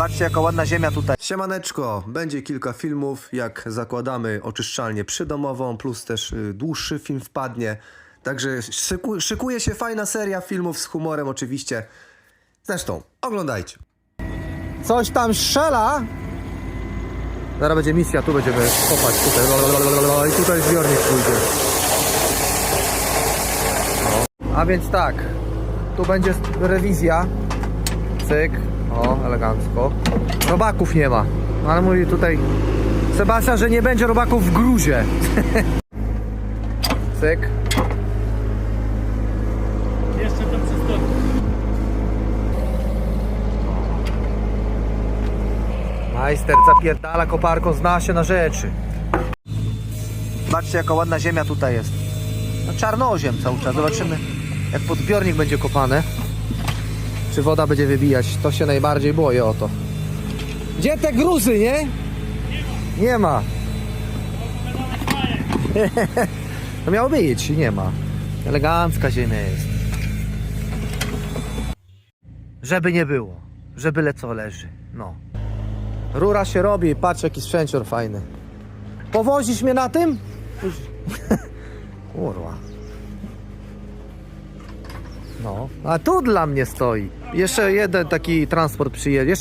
Patrzcie jaka ładna ziemia tutaj. Siemaneczko, będzie kilka filmów, jak zakładamy oczyszczalnię przydomową, plus też y, dłuższy film wpadnie. Także szyku, szykuje się fajna seria filmów z humorem oczywiście. Zresztą, oglądajcie. Coś tam strzela. Zaraz będzie misja, tu będziemy kopać tutaj. I tutaj zbiornik pójdzie. No. A więc tak, tu będzie rewizja. Cyk, o, elegancko. Robaków nie ma. Ale mówi tutaj Sebastian, że nie będzie robaków w gruzie. Cyk. Jeszcze to przystąpi. Majster zapierdala koparką, zna się na rzeczy. Patrzcie jaka ładna ziemia tutaj jest. No czarnoziem cały czas. Zobaczymy jak pod zbiornik będzie kopane. Czy woda będzie wybijać. To się najbardziej boję o to. Gdzie te gruzy, nie? Nie ma. To miało być, nie ma. Elegancka ziemia jest. Żeby nie było. Żeby leco leży. No. Rura się robi, patrz jaki sprzęcior fajny. Powozisz mnie na tym? Kurwa. No, a tu dla mnie stoi. Jeszcze jeden taki transport przyjedzie.